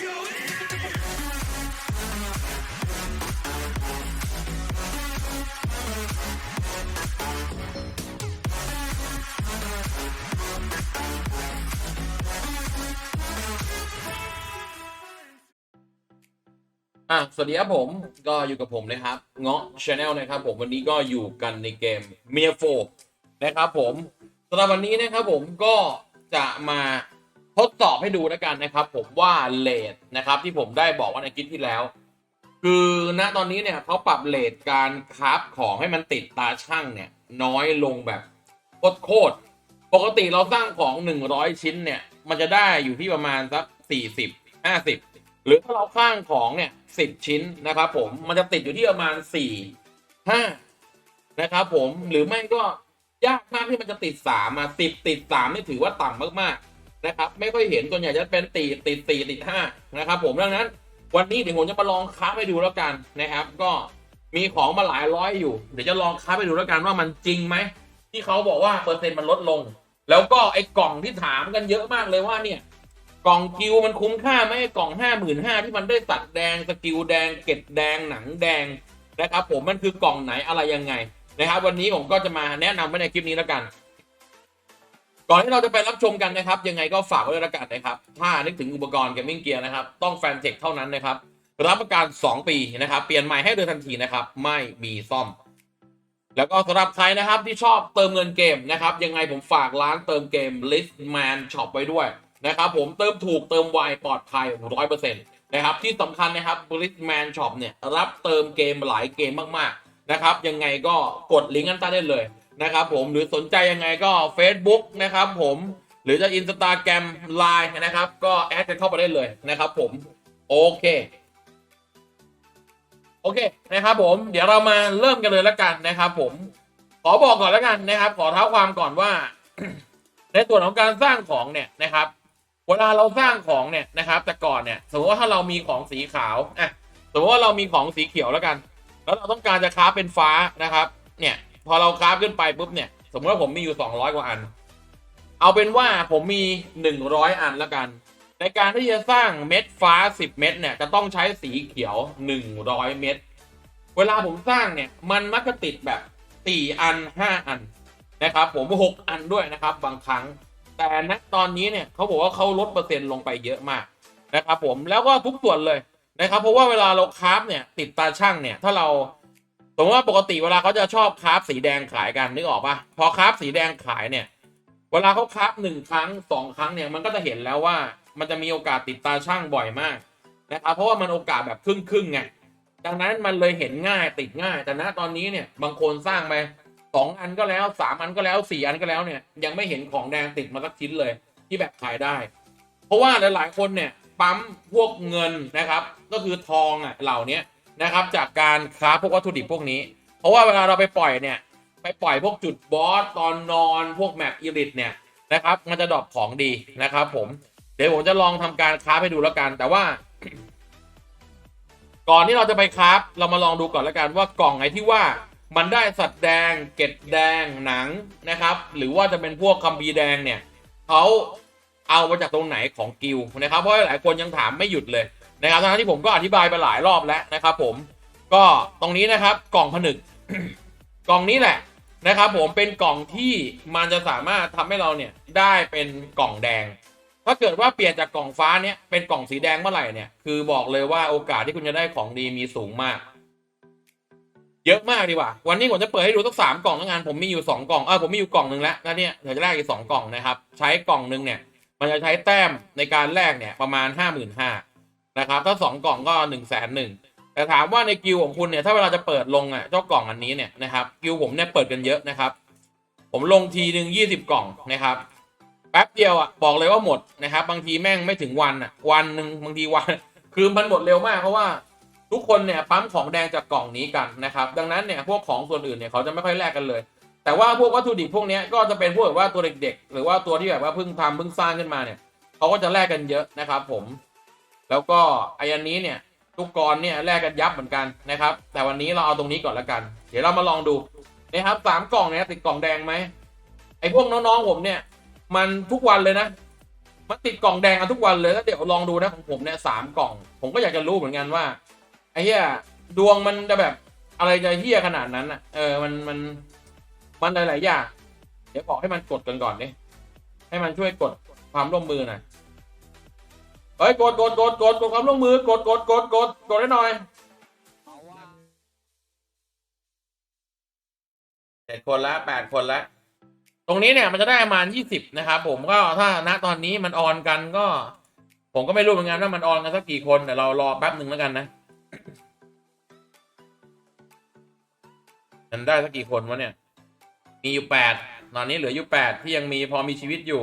อะสวัสดีครับผมก็อยู่กับผมนะครับเงาะชาแนลนะครับผมวันนี้ก็อยู่กันในเกมเมียโฟนะครับผมสำหรับวันนี้นะครับผมก็จะมา ทดสอบให้ดูแล้วกันนะครับ ผมว่าเลทนะครับที่ผมได้บอกว่าในคลิปที่แล้ว คือณตอนนี้เนี่ยเขาปรับเลทการคราฟของให้มันติดตาช่างเนี่ย น้อยลงแบบโคตรปกติเราสร้างของ 100 ชิ้นเนี่ย มันจะได้อยู่ที่ประมาณสัก40 50 หรือถ้าเราข้างของเนี่ยสิบชิ้นนะครับผมมันจะติดอยู่ที่ประมาณสี่ห้านะครับผมหรือไม่ก็ยากมากที่มันจะติดสามมาสิบติดสามนี่ถือว่าต่ำมากๆ นะครับไม่ค่อยเห็นส่วนใหญ่จะเป็นติดติดสี่ติดห้านะครับผมดังนั้น วันนี้เดี๋ยวผมจะมาลองค้าให้ดูแล้วกันนะครับ ก็มีของมาหลายร้อยอยู่ เดี๋ยวจะลองค้าให้ดูแล้วกันว่ามันจริงไหมที่เขาบอกว่าเปอร์เซ็นต์มันลดลง แล้วก็ไอ้กล่องที่ถามกันเยอะมากเลยว่าเนี่ยกล่องกิวมันคุ้มค่าไหมกล่องห้าหมื่นห้าที่มันได้สัตว์แดงสกิลแดงเกล็ดแดงหนังแดงนะครับผมมันคือกล่องไหนอะไรยังไงนะครับ วันนี้ผมก็จะมาแนะนำไว้ในคลิปนี้แล้วกัน ก่อนที่เราจะไปรับชมกันนะครับ ยังไงก็ฝากไว้ด้วยละกันนะครับ ถ้านึกถึงอุปกรณ์เกมมิ่งเกียร์นะครับ ต้องแฟนเทคเท่านั้นนะครับ รับประกัน 2 ปีนะครับ เปลี่ยนใหม่ให้โดยทันทีนะครับ ไม่มีซ่อม แล้วก็สำหรับใครนะครับที่ชอบเติมเงินเกมนะครับ ยังไงผมฝากร้านเติมเกม Listman Shop ไว้ด้วยนะครับ ผมเติมถูกเติมไวปลอดภัย100%นะครับ ที่สำคัญนะครับ Listman Shop เนี่ยรับเติมเกมหลายเกมมากๆนะครับ ยังไงก็กดลิงก์อันใต้ได้เลย นะครับผมหรือสนใจยังไงก็ Facebook นะครับผมหรือจะ Instagram Line นะครับ ก็แอดกันเข้าไปได้เลยนะครับผม โอเค โอเคนะครับผม เดี๋ยวเรามาเริ่มกันเลยแล้วกันนะครับผม ขอบอกก่อนแล้วกันนะครับ ขอเท้าความก่อนว่า ในส่วนของการสร้างของเนี่ยนะครับ เวลาเราสร้างของเนี่ยนะครับ แต่ก่อนเนี่ย สมมติว่าถ้าเรามีของสีขาวอะสมมติว่าเรามีของสีเขียวแล้วกัน แล้วเราต้องการจะคราเป็นฟ้านะครับ เนี่ย พอเราคราฟขึ้นไปปุ๊บเนี่ย สมมติว่าผมมีอยู่ 200 กว่าอัน เอาเป็นว่าผมมี 100 อันแล้วกัน ในการที่จะสร้างเม็ดฟ้า 10 เม็ดเนี่ยจะต้องใช้สีเขียว 100 เม็ดเวลาผมสร้างเนี่ยมันมักจะติดแบบ 4 อัน 5 อันนะครับผม 6 อันด้วยนะครับบางครั้ง แต่ณตอนนี้เนี่ยเขาบอกว่าเขาลดเปอร์เซ็นต์ลงไปเยอะมากนะครับผมแล้วก็ทุกส่วนเลยนะครับเพราะว่าเวลาเราคราฟเนี่ยติดตาช่างเนี่ยถ้าเรา มมติว่าปกติเวลาเขาจะชอบคราฟสีแดงขายกันนึกออกปะพอคราฟสีแดงขายเนี่ย เวลาเขาคราฟหนึ่งครั้งสองครั้งเนี่ยมันก็จะเห็นแล้วว่ามันจะมีโอกาสติดตาช่างบ่อยมากนะครับเพราะว่ามันโอกาสแบบครึ่งครึ่งไงดังนั้นมันเลยเห็นง่ายติดง่าย แต่ณตอนนี้เนี่ยบางคนสร้างไปสองอันก็แล้วสามอันก็แล้วสี่อันก็แล้วเนี่ยยังไม่เห็นของแดงติดมาสักชิ้นเลย ที่แบบขายได้ เพราะว่าหลาย ๆ คนเนี่ยปั๊มพวกเงินนะครับ ก็คือทองอะเหล่านี้ นะครับ จากการค้าพวกวัตถุดิบพวกนี้ เพราะว่าเวลาเราไปปล่อยเนี่ย ไปปล่อยพวกจุดบอสตอนนอนพวกแมปอีลิทเนี่ยนะครับ มันจะดรอปของดีนะครับ ผม เดี๋ยวผมจะลองทำการค้าให้ดูแล้วกัน แต่ว่า ก่อนที่เราจะไปคราเรามาลองดูก่อนแล้วกันว่ากล่องไหนที่ว่ามันได้สัตว์แดง เกล็ดแดงหนังนะครับ หรือว่าจะเป็นพวกคัมภีแดงเนี่ยเขาเอามาจากตรงไหนของกิลนะครับ เพราะหลายคนยังถามไม่หยุดเลย นะครับทั้งที่ผมก็อธิบายไปหลายรอบแล้วนะครับ ผมก็ตรงนี้นะครับกล่องผนึก กล่องนี้แหละนะครับ ผมเป็นกล่องที่มันจะสามารถทำให้เราเนี่ยได้เป็นกล่องแดง ถ้าเกิดว่าเปลี่ยนจากกล่องฟ้าเนี่ยเป็นกล่องสีแดงเมื่อไหร่เนี่ยคือบอกเลยว่าโอกาสที่คุณจะได้ของดีมีสูงมาก เยอะมากดีกว่า วันนี้ผมจะเปิดให้ดูสักสามกล่องแล้วงานผมมีอยู่สองกล่องเออผมมีอยู่กล่องหนึ่งแล้วแล้วเนี่ยเดี๋ยวจะแลกอีกสองกล่องนะครับ ใช้กล่องหนึ่งเนี่ย มันจะใช้แต้มในการแลกเนี่ยประมาณห้าหมื่นห้า นะครับ ถ้าสองกล่องก็หนึ่งแสนหนึ่งแต่ถามว่าในกิวของคุณเนี่ยถ้าเวลาจะเปิดลงอะเจ้ากล่องอันนี้เนี่ยนะครับกิวผมเนี่ยเปิดกันเยอะนะครับ ผมลงทีหนึ่งยี่สิบกล่องนะครับแป๊บเดียวอะบอกเลยว่าหมดนะครับ บางทีแม่งไม่ถึงวันอะวันหนึ่งบางทีวันคือมันหมดเร็วมากเพราะว่าทุกคนเนี่ยปั๊มของแดงจากกล่องนี้กันนะครับ ดังนั้นเนี่ยพวกของส่วนอื่นเนี่ยเขาจะไม่ค่อยแลกกันเลย แต่ว่าพวกวัตถุดิบพวกนี้ก็จะเป็นพวกแบบว่าตัวเด็กๆ หรือว่าตัวที่แบบว่าเพิ่งทำเพิ่งสร้างขึ้นมาเนี่ยเขาก็จะแลกกันเยอะนะครับ ผม แล้วก็ไออันนี้เนี่ยทุกกรเนี่ยแลกกันยับเหมือนกันนะครับ แต่วันนี้เราเอาตรงนี้ก่อนละกัน เดี๋ยวเรามาลองดูนะครับสามกล่องเนี่ยติดกล่องแดงไหมไอพวกน้องๆผมเนี่ย มันทุกวันเลยนะมันติดกล่องแดงกันทุกวันเลยแล้วเดี๋ยวลองดูนะของผมเนี่ยสามกล่อง ผมก็อยากจะรู้เหมือนกันว่าไอ้เหี้ยดวงมันจะแบบอะไรจะเหี้ยขนาดนั้นอะเออมันมันมันหลายๆอย่างเดี๋ยวบอกให้มันกดกันก่อนดิให้มันช่วยกดความร่วมมือหน่อย เฮ้ยกดกดกดกดกดความร่วมมือกดกดกดกดกดให้หน่อยเจ็ดคนละแปดคนละตรงนี้เนี่ยมันจะได้ประมาณยี่สิบนะครับผมก็ถ้าณตอนนี้มันออนกันก็ ผมก็ไม่รู้เหมือนกันว่ามันออนกันสักกี่คนแต่เรารอแป๊บหนึ่งแล้วกันนะมันได้สักกี่คนวะเนี่ย มีอยู่แปดตอนนี้เหลืออยู่แปดที่ยังมีพอมีชีวิตอยู่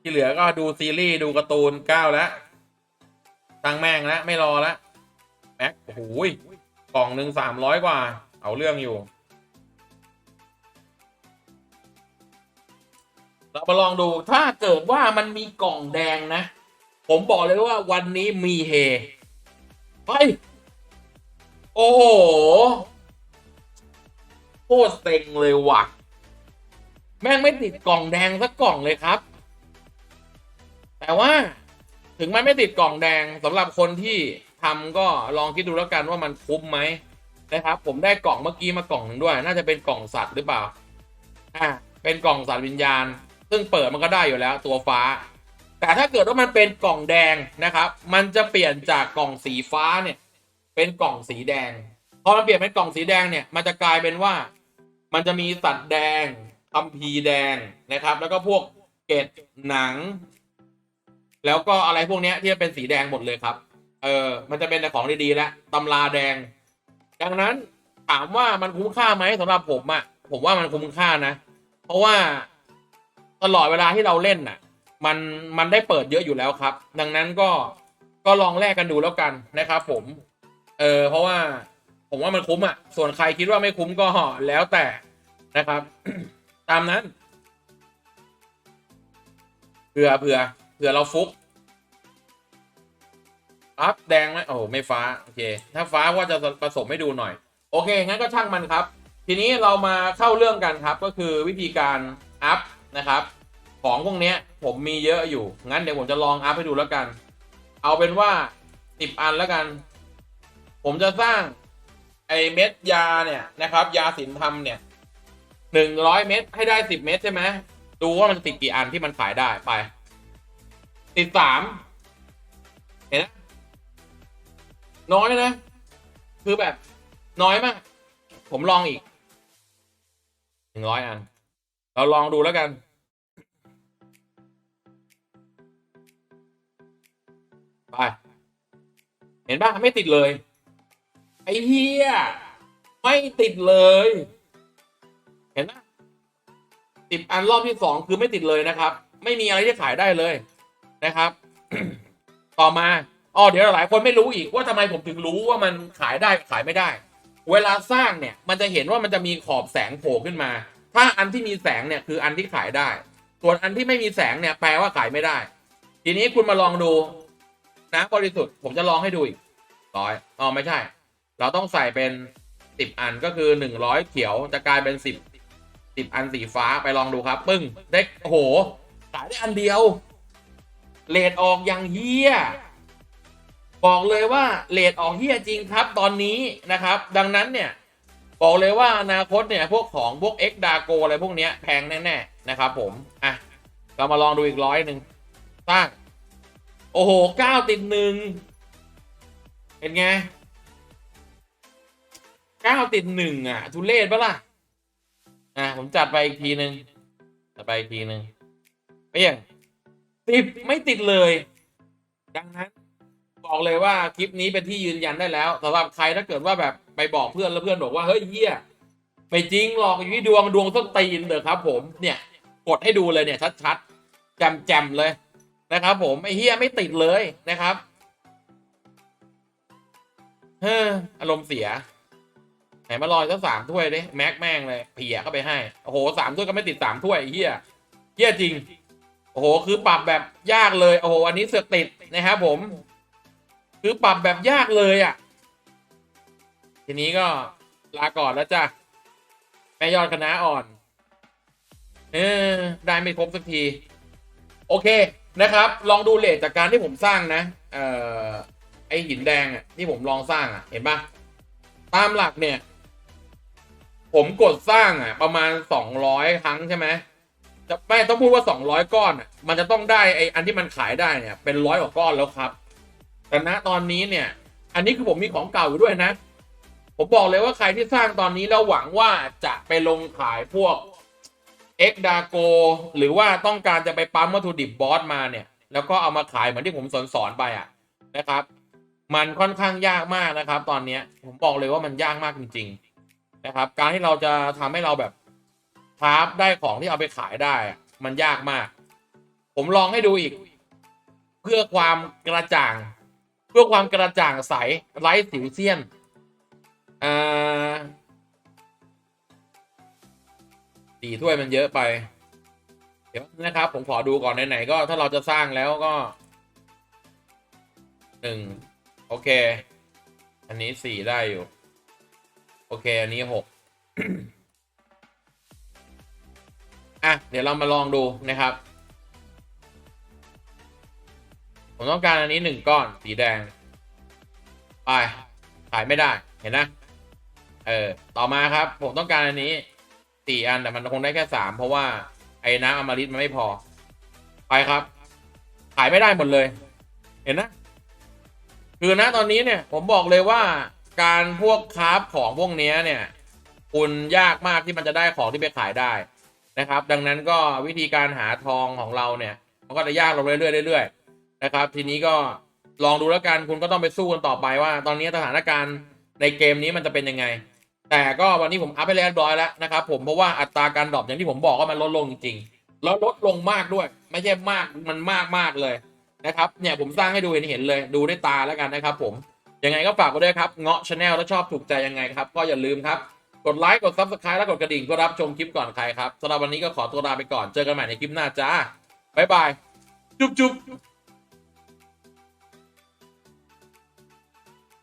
ที่เหลือก็ดูซีรีส์ ดูการ์ตูนเก้าแล้วตั้งแม่งแล้วไม่รอแล้วแม็กโอ้โหกล่องหนึ่งสามร้อยกว่า เอาเรื่องอยู่ เรามาลองดูถ้าเกิดว่ามันมีกล่องแดงนะ ผมบอกเลยว่าวันนี้มีเฮไปโอ้โหโคตรเซ็งเลยว่ะ แม่งไม่ติดกล่องแดงสักกล่องเลยครับ แต่ว่าถึงมันไม่ติดกล่องแดงสำหรับคนที่ทำก็ลองคิดดูแล้วกันว่ามันคุ้มไหมนะครับ ผมได้กล่องเมื่อกี้มากล่องหนึ่งด้วย น่าจะเป็นกล่องสัตว์หรือเปล่าอ่าเป็นกล่องสัตว์วิญญาณ ซึ่งเปิดมันก็ได้อยู่แล้วตัวฟ้า แต่ถ้าเกิดว่ามันเป็นกล่องแดงนะครับ มันจะเปลี่ยนจากกล่องสีฟ้าเนี่ย เป็นกล่องสีแดงพอมันเปลี่ยนเป็นกล่องสีแดงเนี่ยมันจะกลายเป็นว่า มันจะมีสัตว์แดงคัมภีแดงนะครับ แล้วก็พวกเกล็ดหนัง แล้วก็อะไรพวกเนี้ยที่เป็นสีแดงหมดเลยครับ เออมันจะเป็นแต่ของดีๆแล้วตำราแดง ดังนั้นถามว่ามันคุ้มค่าไหมสำหรับผมอะ่ะ ผมว่ามันคุ้มค่านะ เพราะว่าตลอดเวลาที่เราเล่นน่ะ มันมันได้เปิดเยอะอยู่แล้วครับ ดังนั้นก็ก็ลองแลกกันดูแล้วกันนะครับ ผม เออเพราะว่าผมว่ามันคุ้มอะ่ะ ส่วนใครคิดว่าไม่คุ้มก็แล้วแต่นะครับ ตามนั้นเผื่อเผื่อ ผื่อเราฟุก อัพแดงไหมโอ้โหไม่ฟ้า โอเค ถ้าฟ้าว่าจะผสมให้ดูหน่อย โอเค งั้นก็ช่างมันครับ ทีนี้เรามาเข้าเรื่องกันครับ ก็คือวิธีการอัพนะครับ ของพวกนี้ผมมีเยอะอยู่ งั้นเดี๋ยวผมจะลองอัพให้ดูแล้วกัน เอาเป็นว่าสิบอันแล้วกัน ผมจะสร้างไอเม็ดยาเนี่ยนะครับ ยาสินธรรมเนี่ยหนึ่งร้อยเม็ดให้ได้สิบเม็ดใช่ไหมดูว่ามันติดกี่อันที่มันขายได้ไป ติดสามเห็นไหมน้อยนะ คือแบบน้อยมาก ผมลองอีกหนึ่งร้อยอันเราลองดูแล้วกัน ไป เห็นป่ะ ไม่ติดเลย ไอ้เฮียไม่ติดเลย เห็นไหมสิบอันรอบที่สองคือไม่ติดเลยนะครับ ไม่มีอะไรที่ขายได้เลย นะครับ ต่อมาอ๋อเดี๋ยวหลายคนไม่รู้อีกว่าทำไมผมถึงรู้ว่ามันขายได้ขายไม่ได้ เวลาสร้างเนี่ยมันจะเห็นว่ามันจะมีขอบแสงโผล่ขึ้นมา ถ้าอันที่มีแสงเนี่ยคืออันที่ขายได้ ส่วนอันที่ไม่มีแสงเนี่ยแปลว่าขายไม่ได้ ทีนี้คุณมาลองดูนะบริสุทธิ์ผมจะลองให้ดูอีกร้อยอ๋อไม่ใช่ เราต้องใส่เป็นสิบอันก็คือหนึ่งร้อยเขียวจะกลายเป็นสิบสิบอันสีฟ้าไปลองดูครับ ปึ้งได้โอ้โหขายได้อันเดียว เลดออกอย่างเฮี้ยบอกเลยว่าเลทออกเฮียจริงครับตอนนี้นะครับ ดังนั้นเนี่ยบอกเลยว่าอนาคตเนี่ยพวกของพวก X ดาโกอะไรพวกเนี้ยแพงแน่ๆนะครับผม อะ เรามาลองดูอีกร้อยหนึ่งสร้าง โอ้โหเก้าติดหนึ่งเป็นไงเก้าติดหนึ่งอะ ทุเรศปะล่ะ อะ ผมจัดไปอีกทีหนึ่งจัดไปอีกทีหนึ่งเปี้ยง ติดไม่ติดเลย ดังนั้น บอกเลยว่าคลิปนี้เป็นที่ยืนยันได้แล้วสำหรับใครถ้าเกิดว่าแบบไปบอกเพื่อนแล้วเพื่อนบอกว่าเฮ้ยเฮียไม่จริงหรอกอยู่ที่ดวงดวงส้นตีนเด้อครับ ผมเนี่ย กดให้ดูเลยเนี่ย ชัดๆแจมๆเลยนะครับ ผมไอ้เฮียไม่ติดเลยนะครับเฮ้ออารมณ์เสียไหนมาลอยสักสามถ้วยดิแม็กแม่งเลยเพียเข้าไปให้ โอ้โหสามถ้วยก็ไม่ติดสามถ้วยเฮียเฮียจริง โอ้โห คือปรับแบบยากเลย โอ้โห อันนี้เสือกติดนะครับผม คือปรับแบบยากเลยอะ่ะ ทีนี้ก็ลาก่อนแล้วจ้ะ แม่ยอดคณะอ่อน เออ ได้ไม่ครบสักที โอเคนะครับ ลองดูเลทจากการที่ผมสร้างนะ เอ่อ ไอหินแดงอะที่ผมลองสร้างอะ เห็นปะตามหลักเนี่ย ผมกดสร้างอะ ประมาณสองร้อยครั้งใช่ไหม จะไม่ต้องพูดว่าสองร้อยก้อนอะมันจะต้องได้ไออันที่มันขายได้เนี่ยเป็นร้อยกว่าก้อนแล้วครับ แต่ณตอนนี้เนี่ย อันนี้คือผมมีของเก่าอยู่ด้วยนะ ผมบอกเลยว่าใครที่สร้างตอนนี้แล้วหวังว่าจะไปลงขายพวกเอ็กดาโกหรือว่าต้องการจะไปปั๊มวัตถุดิบบอสมาเนี่ย แล้วก็เอามาขายเหมือนที่ผมสอนสอนไปอะนะครับ มันค่อนข้างยากมากนะครับ ตอนเนี้ยผมบอกเลยว่ามันยากมากจริง ๆ นะครับ การที่เราจะทำให้เราแบบ คราฟได้ของที่เอาไปขายได้ มันยากมาก ผมลองให้ดูอีก เพื่อความกระจ่าง เพื่อความกระจ่างใสไร้สิวเซียนอ่าสี่ถ้วยมันเยอะไป เดี๋ยวนะครับ ผมขอดูก่อนไหนๆก็ถ้าเราจะสร้างแล้วก็หนึ่งโอเค อันนี้สี่ได้อยู่ โอเค อันนี้หก อะเดี๋ยวเรามาลองดูนะครับ ผมต้องการอันนี้หนึ่งก้อนสีแดง ไปขายไม่ได้เห็นนะเออต่อมาครับ ผมต้องการอันนี้สี่อันแต่มันคงได้แค่สามเพราะว่าไอ้น้ำอมฤตมันไม่พอ ไปครับ ขายไม่ได้หมดเลย เห็นนะ คือนะตอนนี้เนี่ย ผมบอกเลยว่าการพวกคราฟของพวกนี้เนี่ย คุณยากมากที่มันจะได้ของที่ไปขายได้ นะครับ ดังนั้นก็วิธีการหาทองของเราเนี่ยมันก็จะยากลงเรื่อยๆเรื่อยๆนะครับ ทีนี้ก็ลองดูแล้วกันคุณก็ต้องไปสู้กันต่อไปว่า ตอนนี้สถานการณ์ในเกมนี้มันจะเป็นยังไง แต่ก็วันนี้ผมอัพไปเรียบร้อยแล้วนะครับ ผมเพราะว่าอัตราการดรอปอย่างที่ผมบอกว่ามันลดลงจริงๆแล้วลดลงมากด้วย ไม่ใช่มากมันมากมากเลยนะครับเนี่ยผมสร้างให้ดูเห็นเห็นเลยดูด้วยตาแล้วกันนะครับ ผมยังไงก็ฝากไว้ด้วยครับเงาะชาแนลถ้าชอบถูกใจยังไงครับ ก็อย่าลืมครับ กดไลค์กดซับสไครต์และกดกระดิ่งก็รับชมคลิปก่อนใครครับสำหรับวันนี้ก็ขอตัวลาไปก่อนเจอกันใหม่ในคลิปหน้าจ้าบ๊ายบายจุ๊บจุ๊บ